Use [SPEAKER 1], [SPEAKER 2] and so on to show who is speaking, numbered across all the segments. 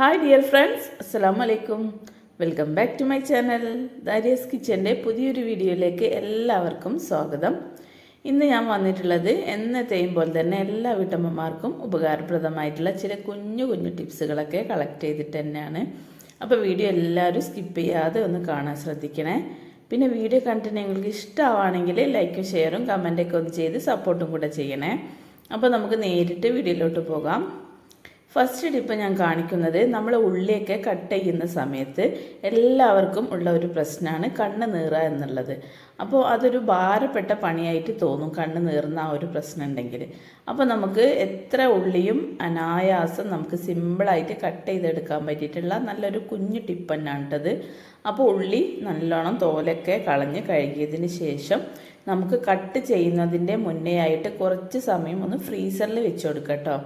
[SPEAKER 1] hi dear friends അസ്സാം വലൈക്കും welcome back to my channel ദാരിയസ് കിച്ചൻ്റെ പുതിയൊരു വീഡിയോയിലേക്ക് എല്ലാവർക്കും സ്വാഗതം ഇന്ന് ഞാൻ വന്നിട്ടുള്ളത് എന്നത്തെയും പോലെ തന്നെ എല്ലാ വീട്ടമ്മമാർക്കും ഉപകാരപ്രദമായിട്ടുള്ള ചില കുഞ്ഞു കുഞ്ഞു ടിപ്സുകളൊക്കെ കളക്ട് ചെയ്തിട്ട് തന്നെയാണ് അപ്പോൾ വീഡിയോ എല്ലാവരും സ്കിപ്പ് ചെയ്യാതെ ഒന്ന് കാണാൻ ശ്രദ്ധിക്കണേ പിന്നെ വീഡിയോ കണ്ടിട്ട് നിങ്ങൾക്ക് ഇഷ്ടമാണെങ്കിൽ ലൈക്കും ഷെയറും കമൻറ്റൊക്കെ ഒന്ന് ചെയ്ത് സപ്പോർട്ടും കൂടെ ചെയ്യണേ അപ്പോൾ നമുക്ക് നേരിട്ട് വീഡിയോയിലോട്ട് പോകാം ഫസ്റ്റ് ടിപ്പ് ഞാൻ കാണിക്കുന്നത് നമ്മൾ ഉള്ളിയൊക്കെ കട്ട് ചെയ്യുന്ന സമയത്ത് എല്ലാവർക്കും ഉള്ള ഒരു പ്രശ്നമാണ് കണ്ണ് നീറുക എന്നുള്ളത് അപ്പോൾ അതൊരു ഭാരപ്പെട്ട പണിയായിട്ട് തോന്നും കണ്ണ് നീറുന്ന ആ ഒരു പ്രശ്നം ഉണ്ടെങ്കിൽ അപ്പോൾ നമുക്ക് എത്ര ഉള്ളിയും അനായാസം നമുക്ക് സിമ്പിളായിട്ട് കട്ട് ചെയ്തെടുക്കാൻ പറ്റിയിട്ടുള്ള നല്ലൊരു കുഞ്ഞു ടിപ്പ് തന്നെയാണിട്ടത് അപ്പോൾ ഉള്ളി നല്ലോണം തോലൊക്കെ കളഞ്ഞ് കഴുകിയതിന് ശേഷം നമുക്ക് കട്ട് ചെയ്യുന്നതിൻ്റെ മുന്നേ ആയിട്ട് കുറച്ച് സമയം ഒന്ന് ഫ്രീസറിൽ വെച്ച് കൊടുക്കാം കേട്ടോ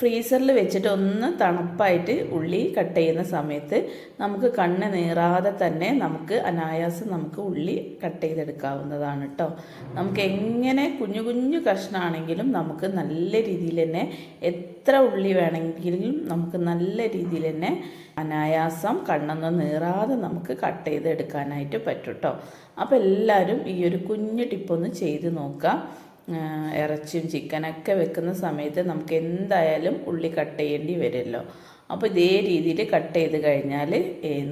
[SPEAKER 1] ഫ്രീസറിൽ വെച്ചിട്ട് ഒന്ന് തണുപ്പായിട്ട് ഉള്ളി കട്ട് ചെയ്യുന്ന സമയത്ത് നമുക്ക് കണ്ണ് നീറാതെ തന്നെ നമുക്ക് അനായാസം നമുക്ക് ഉള്ളി കട്ട് ചെയ്തെടുക്കാവുന്നതാണ് കേട്ടോ നമുക്ക് എങ്ങനെ കുഞ്ഞു കുഞ്ഞു കഷ്ണാണെങ്കിലും നമുക്ക് നല്ല രീതിയിൽ തന്നെ എത്ര ഉള്ളി വേണമെങ്കിലും നമുക്ക് നല്ല രീതിയിൽ തന്നെ അനായാസം കണ്ണൊന്ന് നീറാതെ നമുക്ക് കട്ട് ചെയ്തെടുക്കാനായിട്ട് പറ്റും കേട്ടോ അപ്പോൾ എല്ലാവരും ഈ ഒരു കുഞ്ഞു ടിപ്പൊന്ന് ചെയ്ത് നോക്കുക ഇറച്ചിയും ചിക്കനൊക്കെ വെക്കുന്ന സമയത്ത് നമുക്ക് എന്തായാലും ഉള്ളി കട്ട് ചെയ്യേണ്ടി വരുമല്ലോ അപ്പോൾ ഇതേ രീതിയിൽ കട്ട് ചെയ്ത് കഴിഞ്ഞാൽ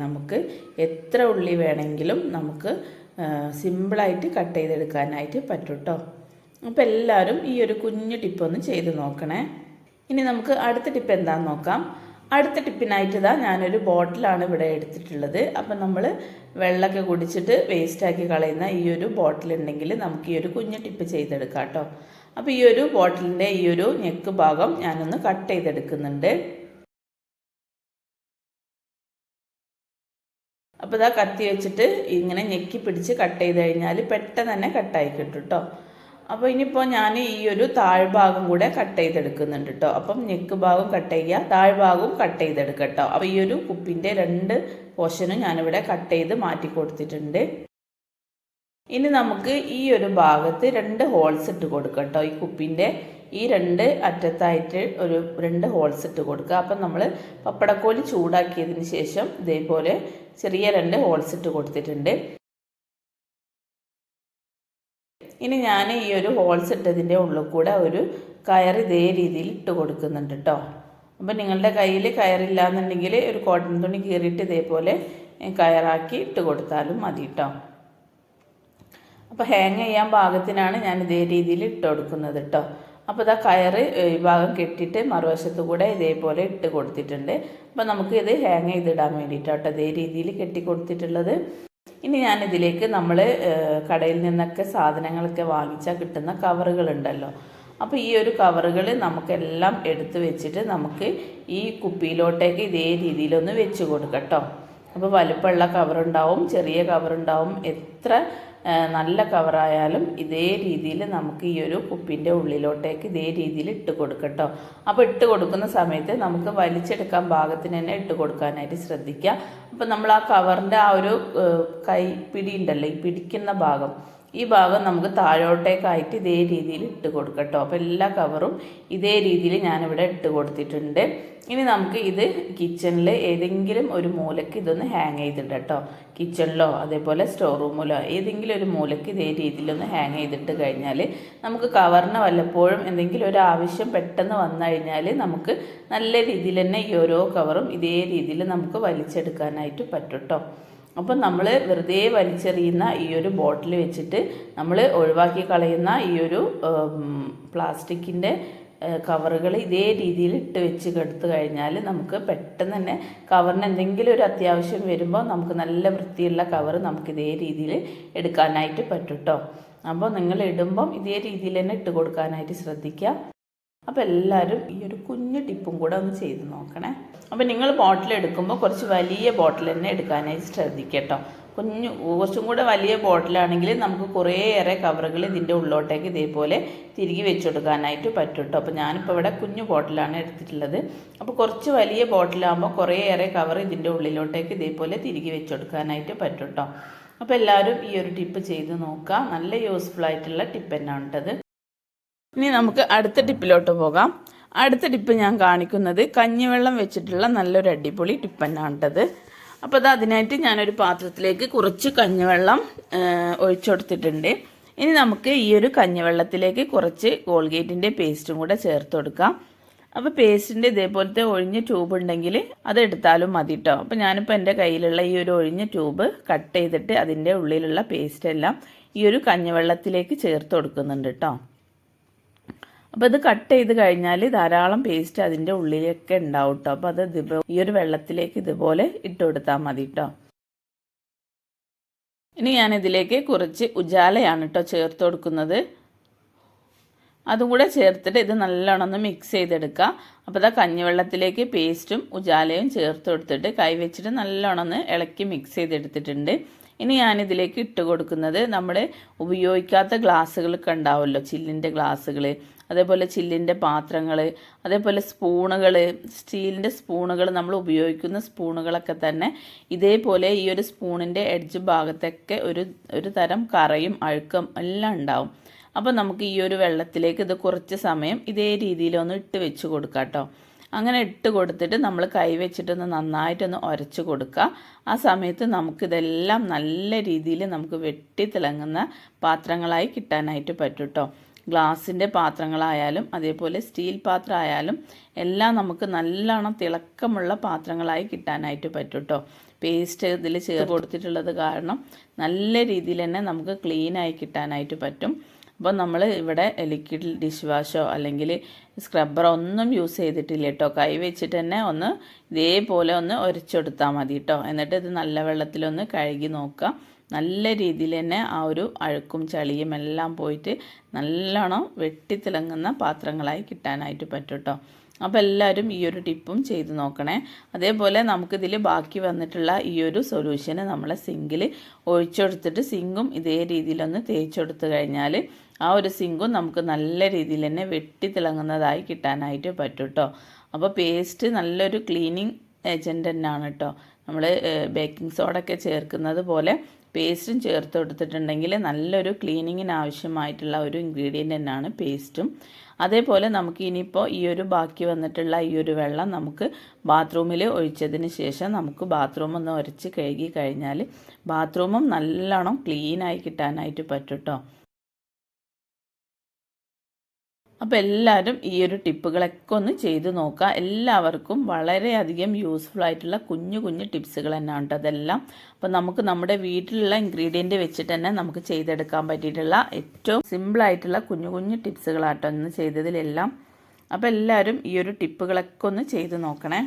[SPEAKER 1] നമുക്ക് എത്ര ഉള്ളി വേണമെങ്കിലും നമുക്ക് സിമ്പിളായിട്ട് കട്ട് ചെയ്തെടുക്കാനായിട്ട് പറ്റും കേട്ടോ അപ്പോൾ എല്ലാവരും ഈ ഒരു കുഞ്ഞു ടിപ്പൊന്ന് ചെയ്ത് നോക്കണേ ഇനി നമുക്ക് അടുത്ത ടിപ്പ് എന്താണെന്ന് നോക്കാം അടുത്ത ടിപ്പിനായിട്ട് ഇതാ ഞാനൊരു ബോട്ടിലാണ് ഇവിടെ എടുത്തിട്ടുള്ളത് അപ്പം നമ്മൾ വെള്ളമൊക്കെ കുടിച്ചിട്ട് വേസ്റ്റാക്കി കളയുന്ന ഈ ഒരു ബോട്ടിലുണ്ടെങ്കിൽ നമുക്ക് ഈ ഒരു കുഞ്ഞു ടിപ്പ് ചെയ്തെടുക്കാം കേട്ടോ അപ്പോൾ ഈ ഒരു ബോട്ടിലിൻ്റെ ഈ ഒരു ഞെക്ക് ഭാഗം ഞാനൊന്ന് കട്ട് ചെയ്തെടുക്കുന്നുണ്ട് അപ്പോൾ ഇതാ കത്തി വെച്ചിട്ട് ഇങ്ങനെ ഞെക്കി പിടിച്ച് കട്ട് ചെയ്ത് കഴിഞ്ഞാൽ പെട്ടെന്ന് തന്നെ കട്ടായി കിട്ടും കേട്ടോ അപ്പോൾ ഇനിയിപ്പോൾ ഞാൻ ഈ ഒരു താഴ്ഭാഗം കൂടെ കട്ട് ചെയ്തെടുക്കുന്നുണ്ട് കേട്ടോ അപ്പം നെക്ക് ഭാഗം കട്ട് ചെയ്യുക താഴ്ഭാഗവും കട്ട് ചെയ്തെടുക്കുക കേട്ടോ അപ്പോൾ ഈ ഒരു കുപ്പിൻ്റെ രണ്ട് പോർഷനും ഞാനിവിടെ കട്ട് ചെയ്ത് മാറ്റി കൊടുത്തിട്ടുണ്ട് ഇനി നമുക്ക് ഈ ഒരു ഭാഗത്ത് രണ്ട് ഹോൾസ് ഇട്ട് കൊടുക്കാം കേട്ടോ ഈ കുപ്പിൻ്റെ ഈ രണ്ട് അറ്റത്തായിട്ട് ഒരു രണ്ട് ഹോൾസ് ഇട്ട് കൊടുക്കുക അപ്പം നമ്മൾ പപ്പടക്കോലി ചൂടാക്കിയതിന് ശേഷം ഇതേപോലെ ചെറിയ രണ്ട് ഹോൾസ് ഇട്ട് കൊടുത്തിട്ടുണ്ട് ഇനി ഞാൻ ഈ ഒരു ഹോൾസ് ഇട്ടതിൻ്റെ ഉള്ളിൽ കൂടെ ഒരു കയർ ഇതേ രീതിയിൽ ഇട്ട് കൊടുക്കുന്നുണ്ട് കേട്ടോ അപ്പം നിങ്ങളുടെ കയ്യിൽ കയറില്ല എന്നുണ്ടെങ്കിൽ ഒരു കോട്ടൺ തുണി കീറിയിട്ട് ഇതേപോലെ കയറാക്കി ഇട്ട് കൊടുത്താലും മതി കേട്ടോ അപ്പോൾ ഹാങ് ചെയ്യാൻ ഭാഗത്തിനാണ് ഞാൻ ഇതേ രീതിയിൽ ഇട്ട് കൊടുക്കുന്നത് കേട്ടോ അപ്പോൾ ഇതാ കയറ് ഈ ഭാഗം കെട്ടിയിട്ട് മറുവശത്ത് കൂടെ ഇതേപോലെ ഇട്ട് കൊടുത്തിട്ടുണ്ട് അപ്പോൾ നമുക്ക് ഇത് ഹാങ് ചെയ്തിടാൻ വേണ്ടിയിട്ടാണ് കേട്ടോ ഇതേ രീതിയിൽ കെട്ടി കൊടുത്തിട്ടുള്ളത് ഇനി ഞാനിതിലേക്ക് നമ്മൾ കടയിൽ നിന്നൊക്കെ സാധനങ്ങളൊക്കെ വാങ്ങിച്ചാൽ കിട്ടുന്ന കവറുകളുണ്ടല്ലോ അപ്പോൾ ഈ ഒരു കവറുകൾ നമുക്കെല്ലാം എടുത്ത് വെച്ചിട്ട് നമുക്ക് ഈ കുപ്പിയിലോട്ടേക്ക് ഇതേ രീതിയിലൊന്ന് വെച്ച് കൊടുക്കട്ടോ അപ്പോൾ വലുപ്പമുള്ള കവറുണ്ടാവും ചെറിയ കവറുണ്ടാവും എത്ര നല്ല കവറായാലും ഇതേ രീതിയിൽ നമുക്ക് ഈ ഒരു കുപ്പിൻ്റെ ഉള്ളിലോട്ടേക്ക് ഇതേ രീതിയിൽ ഇട്ട് കൊടുക്കട്ടോ അപ്പോൾ ഇട്ട് കൊടുക്കുന്ന സമയത്ത് നമുക്ക് വലിച്ചെടുക്കാൻ ഭാഗത്തിന് തന്നെ ഇട്ട് കൊടുക്കാനായിട്ട് ശ്രദ്ധിക്കുക അപ്പോൾ നമ്മൾ ആ കവറിൻ്റെ ആ ഒരു കൈ പിടി ഉണ്ടല്ലോ ഈ പിടിക്കുന്ന ഭാഗം ഈ ഭാഗം നമുക്ക് താഴോട്ടേക്കായിട്ട് ഇതേ രീതിയിൽ ഇട്ട് കൊടുക്കട്ടോ അപ്പോൾ എല്ലാ കവറും ഇതേ രീതിയിൽ ഞാനിവിടെ ഇട്ട് കൊടുത്തിട്ടുണ്ട് ഇനി നമുക്ക് ഇത് കിച്ചണിൽ ഏതെങ്കിലും ഒരു മൂലക്ക് ഇതൊന്ന് ഹാങ് ചെയ്തിട്ട് കേട്ടോ കിച്ചണിലോ അതേപോലെ സ്റ്റോർ റൂമിലോ ഏതെങ്കിലും ഒരു മൂലക്ക് ഇതേ രീതിയിലൊന്ന് ഹാങ് ചെയ്തിട്ട് കഴിഞ്ഞാൽ നമുക്ക് കവറിന് വല്ലപ്പോഴും എന്തെങ്കിലും ഒരു ആവശ്യം പെട്ടെന്ന് വന്നു കഴിഞ്ഞാൽ നമുക്ക് നല്ല രീതിയിൽ തന്നെ ഈ ഓരോ കവറും ഇതേ രീതിയിൽ നമുക്ക് വലിച്ചെടുക്കാനായിട്ട് പറ്റും അപ്പം നമ്മൾ വെറുതെ വലിച്ചെറിയുന്ന ഈ ഒരു ബോട്ടിൽ വെച്ചിട്ട് നമ്മൾ ഒഴിവാക്കി കളയുന്ന ഈ ഒരു പ്ലാസ്റ്റിക്കിൻ്റെ കവറുകൾ ഇതേ രീതിയിൽ ഇട്ട് വെച്ച് എടുത്തു കഴിഞ്ഞാൽ നമുക്ക് പെട്ടെന്ന് തന്നെ കവറിന് എന്തെങ്കിലും ഒരു അത്യാവശ്യം വരുമ്പോൾ നമുക്ക് നല്ല വൃത്തിയുള്ള കവർ നമുക്ക് ഇതേ രീതിയിൽ എടുക്കാനായിട്ട് പറ്റും കേട്ടോ അപ്പോൾ നിങ്ങൾ ഇടുമ്പം ഇതേ രീതിയിൽ തന്നെ ഇട്ട് കൊടുക്കാനായിട്ട് ശ്രദ്ധിക്കുക അപ്പോൾ എല്ലാവരും ഈ ഒരു കുഞ്ഞു ടിപ്പും കൂടെ ഒന്ന് ചെയ്ത് നോക്കണേ അപ്പോൾ നിങ്ങൾ ബോട്ടിൽ എടുക്കുമ്പോൾ കുറച്ച് വലിയ ബോട്ടിൽ തന്നെ എടുക്കാനായിട്ട് ശ്രദ്ധിക്കട്ടോ കുഞ്ഞു കുറച്ചും കൂടെ വലിയ ബോട്ടിലാണെങ്കിൽ നമുക്ക് കുറേയേറെ കവറുകൾ ഇതിൻ്റെ ഉള്ളോട്ടേക്ക് ഇതേപോലെ തിരികെ വെച്ച് കൊടുക്കാനായിട്ട് പറ്റും കേട്ടോ അപ്പോൾ ഞാനിപ്പോൾ ഇവിടെ കുഞ്ഞു ബോട്ടിലാണ് എടുത്തിട്ടുള്ളത് അപ്പോൾ കുറച്ച് വലിയ ബോട്ടിലാകുമ്പോൾ കുറേയേറെ കവർ ഇതിൻ്റെ ഉള്ളിലോട്ടേക്ക് ഇതേപോലെ തിരികെ വെച്ച് കൊടുക്കാനായിട്ട് പറ്റും കേട്ടോ അപ്പോൾ എല്ലാവരും ഈ ഒരു ടിപ്പ് ചെയ്ത് നോക്കുക നല്ല യൂസ്ഫുൾ ആയിട്ടുള്ള ടിപ്പ് തന്നെയാണ് കേട്ടത് ഇനി നമുക്ക് അടുത്ത ടിപ്പിലോട്ട് പോകാം അടുത്ത ടിപ്പ് ഞാൻ കാണിക്കുന്നത് കഞ്ഞിവെള്ളം വെച്ചിട്ടുള്ള നല്ലൊരു അടിപൊളി ടിപ്പ് തന്നെയാണ് കേട്ടത് അപ്പോൾ അത് അതിനായിട്ട് ഞാനൊരു പാത്രത്തിലേക്ക് കുറച്ച് കഞ്ഞിവെള്ളം ഒഴിച്ചു കൊടുത്തിട്ടുണ്ട് ഇനി നമുക്ക് ഈ ഒരു കഞ്ഞിവെള്ളത്തിലേക്ക് കുറച്ച് കോൾഗേറ്റിൻ്റെ പേസ്റ്റും കൂടെ ചേർത്ത് കൊടുക്കാം അപ്പോൾ പേസ്റ്റിൻ്റെ ഇതേപോലത്തെ ഒഴിഞ്ഞ ട്യൂബ് ഉണ്ടെങ്കിൽ അതെടുത്താലും മതി കേട്ടോ അപ്പോൾ ഞാനിപ്പോൾ എൻ്റെ കയ്യിലുള്ള ഈ ഒരു ഒഴിഞ്ഞ ട്യൂബ് കട്ട് ചെയ്തിട്ട് അതിൻ്റെ ഉള്ളിലുള്ള പേസ്റ്റെല്ലാം ഈ ഒരു കഞ്ഞിവെള്ളത്തിലേക്ക് ചേർത്ത് കൊടുക്കുന്നുണ്ട് കേട്ടോ അപ്പോൾ ഇത് കട്ട് ചെയ്ത് കഴിഞ്ഞാൽ ധാരാളം പേസ്റ്റ് അതിൻ്റെ ഉള്ളിലൊക്കെ ഉണ്ടാവും കേട്ടോ അപ്പോൾ അത് ഇതിപ്പോൾ ഈ ഒരു വെള്ളത്തിലേക്ക് ഇതുപോലെ ഇട്ട് കൊടുത്താൽ മതി കേട്ടോ ഇനി ഞാനിതിലേക്ക് കുറച്ച് ഉജാലയാണ് കേട്ടോ ചേർത്ത് കൊടുക്കുന്നത് അതും കൂടെ ചേർത്തിട്ട് ഇത് നല്ലോണം ഒന്ന് മിക്സ് ചെയ്തെടുക്കുക അപ്പോൾ ഇതാ കഞ്ഞിവെള്ളത്തിലേക്ക് പേസ്റ്റും ഉജാലയും ചേർത്ത് കൊടുത്തിട്ട് കൈ വെച്ചിട്ട് നല്ലോണം ഒന്ന് ഇളക്കി മിക്സ് ചെയ്തെടുത്തിട്ടുണ്ട് ഇനി ഞാനിതിലേക്ക് ഇട്ട് കൊടുക്കുന്നത് നമ്മൾ ഉപയോഗിക്കാത്ത ഗ്ലാസ്സുകളൊക്കെ ഉണ്ടാവുമല്ലോ ചില്ലിൻ്റെ ഗ്ലാസ്സുകൾ അതേപോലെ ചില്ലിൻ്റെ പാത്രങ്ങൾ അതേപോലെ സ്പൂണുകൾ സ്റ്റീലിൻ്റെ സ്പൂണുകൾ നമ്മൾ ഉപയോഗിക്കുന്ന സ്പൂണുകളൊക്കെ തന്നെ ഇതേപോലെ ഈ ഒരു സ്പൂണിൻ്റെ എഡ്ജ് ഭാഗത്തൊക്കെ ഒരു ഒരു തരം കറയും അഴുക്കും എല്ലാം ഉണ്ടാവും അപ്പോൾ നമുക്ക് ഈ ഒരു വെള്ളത്തിലേക്ക് ഇത് കുറച്ച് സമയം ഇതേ രീതിയിലൊന്ന് ഇട്ട് വെച്ച് കൊടുക്കാം കേട്ടോ അങ്ങനെ ഇട്ട് കൊടുത്തിട്ട് നമ്മൾ കൈ വെച്ചിട്ടൊന്ന് നന്നായിട്ടൊന്ന് ഉരച്ച് കൊടുക്കുക ആ സമയത്ത് നമുക്കിതെല്ലാം നല്ല രീതിയിൽ നമുക്ക് വെട്ടി തിളങ്ങുന്ന പാത്രങ്ങളായി കിട്ടാനായിട്ട് പറ്റും കേട്ടോ ഗ്ലാസിൻ്റെ പാത്രങ്ങളായാലും അതേപോലെ സ്റ്റീൽ പാത്രം ആയാലും എല്ലാം നമുക്ക് നല്ലോണം തിളക്കമുള്ള പാത്രങ്ങളായി കിട്ടാനായിട്ട് പറ്റും കേട്ടോ പേസ്റ്റ് ഇതിൽ ചേർത്ത് കൊടുത്തിട്ടുള്ളത് കാരണം നല്ല രീതിയിൽ തന്നെ നമുക്ക് ക്ലീനായി കിട്ടാനായിട്ട് പറ്റും അപ്പോൾ നമ്മൾ ഇവിടെ ലിക്വിഡ് ഡിഷ് വാഷോ അല്ലെങ്കിൽ സ്ക്രബ്ബറോ ഒന്നും യൂസ് ചെയ്തിട്ടില്ല കേട്ടോ കൈ വെച്ചിട്ട് തന്നെ ഒന്ന് ഇതേപോലെ ഒന്ന് ഉരച്ചെടുത്താൽ മതി കേട്ടോ എന്നിട്ട് ഇത് നല്ല വെള്ളത്തിലൊന്ന് കഴുകി നോക്കുക നല്ല രീതിയിൽ തന്നെ ആ ഒരു അഴുക്കും ചളിയും എല്ലാം പോയിട്ട് നല്ലോണം വെട്ടിത്തിളങ്ങുന്ന പാത്രങ്ങളായി കിട്ടാനായിട്ട് പറ്റും കേട്ടോ അപ്പോൾ എല്ലാവരും ഈ ഒരു ടിപ്പും ചെയ്ത് നോക്കണേ അതേപോലെ നമുക്കിതിൽ ബാക്കി വന്നിട്ടുള്ള ഈ ഒരു സൊല്യൂഷന് നമ്മളെ സിങ്കിൽ ഒഴിച്ചെടുത്തിട്ട് സിങ്കും ഇതേ രീതിയിലൊന്ന് തേച്ചെടുത്തു കഴിഞ്ഞാൽ ആ ഒരു സിങ്കും നമുക്ക് നല്ല രീതിയിൽ തന്നെ വെട്ടി തിളങ്ങുന്നതായി കിട്ടാനായിട്ട് പറ്റും കേട്ടോ അപ്പോൾ പേസ്റ്റ് നല്ലൊരു ക്ലീനിങ് ഏജൻ്റ് തന്നെയാണ് കേട്ടോ നമ്മൾ ബേക്കിംഗ് സോഡ ഒക്കെ ചേർക്കുന്നത് പോലെ പേസ്റ്റും ചേർത്ത് കൊടുത്തിട്ടുണ്ടെങ്കിൽ നല്ലൊരു ക്ലീനിങ്ങിന് ആവശ്യമായിട്ടുള്ള ഒരു ഇൻഗ്രീഡിയൻ്റ് തന്നെയാണ് പേസ്റ്റും അതേപോലെ നമുക്ക് ഇനിയിപ്പോൾ ഈ ഒരു ബാക്കി വന്നിട്ടുള്ള ഈ ഒരു വെള്ളം നമുക്ക് ബാത്റൂമിൽ ഒഴിച്ചതിന് ശേഷം നമുക്ക് ബാത്റൂം ഒന്ന് ഉരച്ച് കഴുകി കഴിഞ്ഞാൽ ബാത്റൂമും നല്ലോണം ക്ലീനായി കിട്ടാനായിട്ട് പറ്റും കേട്ടോ അപ്പോൾ എല്ലാവരും ഈ ഒരു ടിപ്പുകളൊക്കെ ഒന്ന് ചെയ്ത് നോക്കുക എല്ലാവർക്കും വളരെയധികം യൂസ്ഫുൾ ആയിട്ടുള്ള കുഞ്ഞു കുഞ്ഞു ടിപ്സുകൾ തന്നെയാണ് അതെല്ലാം അപ്പോൾ നമുക്ക് നമ്മുടെ വീട്ടിലുള്ള ഇൻഗ്രീഡിയൻറ്റ് വെച്ചിട്ട് തന്നെ നമുക്ക് ചെയ്തെടുക്കാൻ പറ്റിയിട്ടുള്ള ഏറ്റവും സിമ്പിളായിട്ടുള്ള കുഞ്ഞു കുഞ്ഞു ടിപ്സുകളാട്ടോ ഒന്ന് ചെയ്തതിലെല്ലാം അപ്പോൾ എല്ലാവരും ഈ ഒരു ടിപ്പുകളൊക്കെ ഒന്ന് ചെയ്ത് നോക്കണേ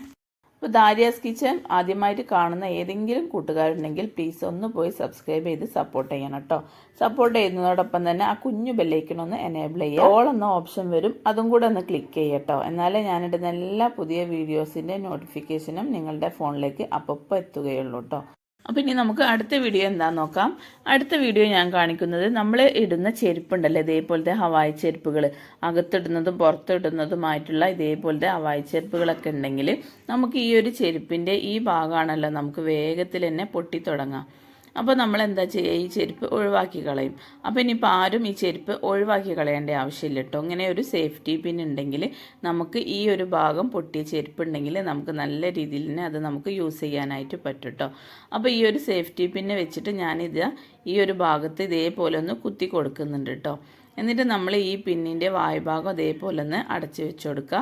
[SPEAKER 1] ഇപ്പോൾ ദാരിയാസ് കിച്ചൻ ആദ്യമായിട്ട് കാണുന്ന ഏതെങ്കിലും കൂട്ടുകാരുണ്ടെങ്കിൽ പ്ലീസ് ഒന്ന് പോയി സബ്സ്ക്രൈബ് ചെയ്ത് സപ്പോർട്ട് ചെയ്യണം കേട്ടോ സപ്പോർട്ട് ചെയ്യുന്നതോടൊപ്പം തന്നെ ആ കുഞ്ഞു ബെല്ലൈക്കണൊന്ന് എനേബിൾ ചെയ്യുക ഓൾ എന്ന ഓപ്ഷൻ വരും അതും കൂടെ ഒന്ന് ക്ലിക്ക് ചെയ്യട്ടോ എന്നാലേ ഞാനിടുന്ന എല്ലാ പുതിയ വീഡിയോസിൻ്റെ നോട്ടിഫിക്കേഷനും നിങ്ങളുടെ ഫോണിലേക്ക് അപ്പപ്പോൾ എത്തുകയുള്ളൂ കേട്ടോ അപ്പോൾ ഇനി നമുക്ക് അടുത്ത വീഡിയോ എന്താണെന്ന് നോക്കാം അടുത്ത വീഡിയോ ഞാൻ കാണിക്കുന്നത് നമ്മൾ ഇടുന്ന ചെരുപ്പുണ്ടല്ലോ ഇതേപോലത്തെ ഹവായ് ചെരുപ്പുകൾ അകത്തിടുന്നതും പുറത്തിടുന്നതുമായിട്ടുള്ള ഇതേപോലത്തെ ഹവായ് ചെരുപ്പുകളൊക്കെ ഉണ്ടെങ്കിൽ നമുക്ക് ഈ ഒരു ചെരുപ്പിൻ്റെ ഈ ഭാഗമാണല്ലോ നമുക്ക് വേഗത്തിൽ തന്നെ പൊട്ടിത്തുടങ്ങാം അപ്പോൾ നമ്മൾ എന്താ ചെയ്യുക ഈ ചെരുപ്പ് ഒഴിവാക്കി കളയും അപ്പോൾ ഇനിയിപ്പോൾ ആരും ഈ ചെരുപ്പ് ഒഴിവാക്കി കളയേണ്ട ആവശ്യമില്ല കേട്ടോ ഇങ്ങനെ ഒരു സേഫ്റ്റി പിൻ ഉണ്ടെങ്കിൽ നമുക്ക് ഈ ഒരു ഭാഗം പൊട്ടിയ ചെരുപ്പ് ഉണ്ടെങ്കിൽ നമുക്ക് നല്ല രീതിയിൽ തന്നെ അത് നമുക്ക് യൂസ് ചെയ്യാനായിട്ട് പറ്റും കേട്ടോ അപ്പോൾ ഈ ഒരു സേഫ്റ്റി പിന്നെ വെച്ചിട്ട് ഞാനിത് ഈ ഒരു ഭാഗത്ത് ഇതേപോലെ ഒന്ന് കുത്തി കൊടുക്കുന്നുണ്ട് കേട്ടോ എന്നിട്ട് നമ്മൾ ഈ പിന്നിൻ്റെ വായ്ഭാഗം അതേപോലെ ഒന്ന് അടച്ച് വെച്ച് കൊടുക്കുക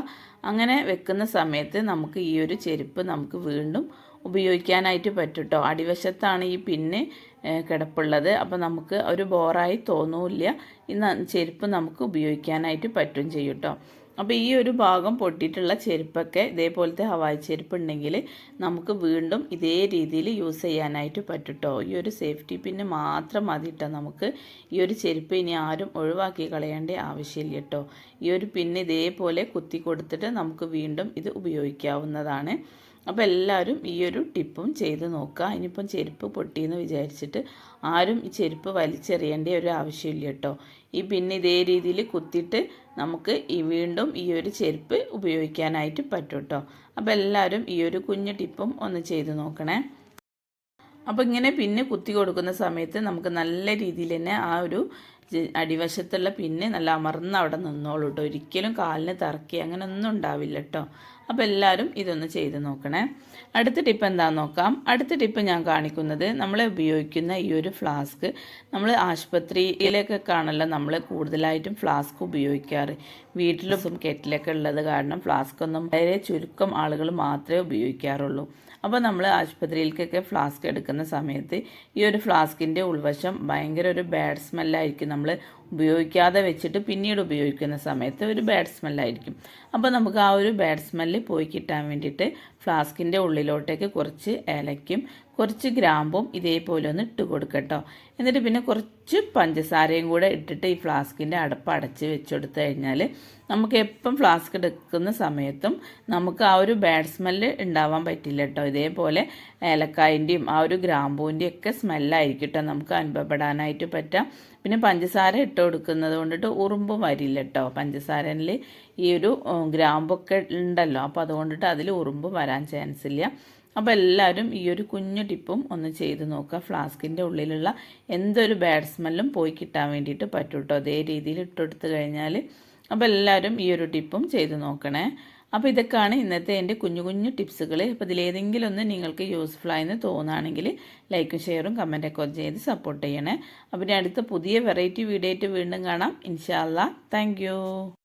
[SPEAKER 1] അങ്ങനെ വെക്കുന്ന സമയത്ത് നമുക്ക് ഈ ഒരു ചെരുപ്പ് നമുക്ക് വീണ്ടും ഉപയോഗിക്കാനായിട്ട് പറ്റും കേട്ടോ അടിവശത്താണ് ഈ പിന്ന് കിടപ്പുള്ളത് അപ്പോൾ നമുക്ക് ഒരു ബോറായി തോന്നൂല്ല ഈ ചെരുപ്പ് നമുക്ക് ഉപയോഗിക്കാനായിട്ട് പറ്റും ചെയ്യും കേട്ടോ അപ്പോൾ ഈ ഒരു ഭാഗം പൊട്ടിയിട്ടുള്ള ചെരുപ്പൊക്കെ ഇതേപോലത്തെ ഹവായ് ചെരുപ്പ് ഉണ്ടെങ്കിൽ നമുക്ക് വീണ്ടും ഇതേ രീതിയിൽ യൂസ് ചെയ്യാനായിട്ട് പറ്റുട്ടോ ഈ ഒരു സേഫ്റ്റി പിന് മാത്രം മതി കേട്ടോ നമുക്ക് ഈ ഒരു ചെരുപ്പ് ഇനി ആരും ഒഴിവാക്കി കളയേണ്ട ആവശ്യമില്ല കേട്ടോ ഈ ഒരു പിന്നെ ഇതേപോലെ കുത്തി കൊടുത്തിട്ട് നമുക്ക് വീണ്ടും ഇത് ഉപയോഗിക്കാവുന്നതാണ് അപ്പോൾ എല്ലാവരും ഈ ഒരു ടിപ്പും ചെയ്ത് നോക്കുക ഇനിയിപ്പം ചെരുപ്പ് പൊട്ടിയെന്ന് വിചാരിച്ചിട്ട് ആരും ഈ ചെരുപ്പ് വലിച്ചെറിയേണ്ട ഒരു ആവശ്യമില്ല കേട്ടോ ഈ പിന്നെ ഇതേ രീതിയിൽ കുത്തിയിട്ട് നമുക്ക് ഈ വീണ്ടും ഈ ഒരു ചെരുപ്പ് ഉപയോഗിക്കാനായിട്ട് പറ്റും കേട്ടോ അപ്പോൾ എല്ലാവരും ഈ ഒരു കുഞ്ഞു ടിപ്പും ഒന്ന് ചെയ്ത് നോക്കണേ അപ്പോൾ ഇങ്ങനെ പിന്നെ കുത്തി കൊടുക്കുന്ന സമയത്ത് നമുക്ക് നല്ല രീതിയിൽ തന്നെ ആ ഒരു അടിവശത്തുള്ള പിന്നെ നല്ല അമർന്ന് അവിടെ നിന്നോളൂ കേട്ടോ ഒരിക്കലും കാലിന് തറക്കി അങ്ങനെ ഒന്നും ഉണ്ടാവില്ല കേട്ടോ അപ്പോൾ എല്ലാവരും ഇതൊന്ന് ചെയ്ത് നോക്കണേ അടുത്ത ടിപ്പ് എന്താണെന്ന് നോക്കാം അടുത്ത ടിപ്പ് ഞാൻ കാണിക്കുന്നത് നമ്മൾ ഉപയോഗിക്കുന്ന ഈ ഒരു ഫ്ലാസ്ക് നമ്മൾ ആശുപത്രിയിലൊക്കെ കാണല്ലോ നമ്മൾ കൂടുതലായിട്ടും ഫ്ലാസ്ക് ഉപയോഗിക്കാറ് വീട്ടിലും കെറ്റിലൊക്കെ ഉള്ളത് കാരണം ഫ്ലാസ്ക് ഒന്നും വളരെ ചുരുക്കം ആളുകൾ മാത്രമേ ഉപയോഗിക്കാറുള്ളൂ അപ്പോൾ നമ്മൾ ആശുപത്രിയിലേക്കൊക്കെ ഫ്ലാസ്ക് എടുക്കുന്ന സമയത്ത് ഈ ഒരു ഫ്ലാസ്കിൻ്റെ ഉൾവശം ഭയങ്കര ഒരു ബാഡ് സ്മെല്ലായിരിക്കും നമ്മൾ ഉപയോഗിക്കാതെ വെച്ചിട്ട് പിന്നീട് ഉപയോഗിക്കുന്ന സമയത്ത് ഒരു ബാഡ് സ്മെല്ലായിരിക്കും അപ്പോൾ നമുക്ക് ആ ഒരു ബാഡ് സ്മെല്ല് പോയി കിട്ടാൻ വേണ്ടിയിട്ട് ഫ്ലാസ്കിൻ്റെ ഉള്ളിലോട്ടേക്ക് കുറച്ച് ഏലയ്ക്കും കുറച്ച് ഗ്രാമ്പും ഇതേപോലെ ഒന്ന് ഇട്ട് കൊടുക്കട്ടോ എന്നിട്ട് പിന്നെ കുറച്ച് പഞ്ചസാരയും കൂടെ ഇട്ടിട്ട് ഈ ഫ്ലാസ്കിൻ്റെ അടപ്പ് അടച്ച് വെച്ചെടുത്ത് കഴിഞ്ഞാൽ നമുക്ക് എപ്പം ഫ്ലാസ്ക് എടുക്കുന്ന സമയത്തും നമുക്ക് ആ ഒരു ബാഡ് സ്മെല്ല് ഉണ്ടാവാൻ പറ്റില്ല കേട്ടോ ഇതേപോലെ ഏലക്കായൻ്റെയും ആ ഒരു ഗ്രാമ്പൂവിൻ്റെയും ഒക്കെ സ്മെല്ലായിരിക്കും കേട്ടോ നമുക്ക് അനുഭവപ്പെടാനായിട്ട് പറ്റാം പിന്നെ പഞ്ചസാര ഇട്ട് കൊടുക്കുന്നത് കൊണ്ടിട്ട് ഉറുമ്പും വരില്ല കേട്ടോ പഞ്ചസാരയിൽ ഈ ഒരു ഗ്രാമ്പൊക്കെ ഉണ്ടല്ലോ അപ്പോൾ അതുകൊണ്ടിട്ട് അതിൽ ഉറുമ്പ് വരാൻ ചാൻസ് ഇല്ല അപ്പോൾ എല്ലാവരും ഈ ഒരു കുഞ്ഞു ടിപ്പും ഒന്ന് ചെയ്ത് നോക്കുക ഫ്ലാസ്കിൻ്റെ ഉള്ളിലുള്ള എന്തൊരു ബാഡ് സ്മെല്ലും പോയി കിട്ടാൻ വേണ്ടിയിട്ട് പറ്റും കേട്ടോ അതേ രീതിയിൽ ഇട്ടെടുത്ത് കഴിഞ്ഞാൽ അപ്പോൾ എല്ലാവരും ഈ ഒരു ടിപ്പും ചെയ്ത് നോക്കണേ അപ്പോൾ ഇതൊക്കെയാണ് ഇന്നത്തെ എൻ്റെ കുഞ്ഞു കുഞ്ഞു ടിപ്സുകൾ അപ്പോൾ ഇതിലേതെങ്കിലും ഒന്ന് നിങ്ങൾക്ക് യൂസ്ഫുൾ ആയെന്ന് തോന്നുകയാണെങ്കിൽ ലൈക്കും ഷെയറും കമൻറ്റൊക്കെ ചെയ്ത് സപ്പോർട്ട് ചെയ്യണേ അപ്പോൾ ഇനി അടുത്ത പുതിയ വെറൈറ്റി വീഡിയോ ആയിട്ട് വീണ്ടും കാണാം ഇൻഷാല്ല താങ്ക്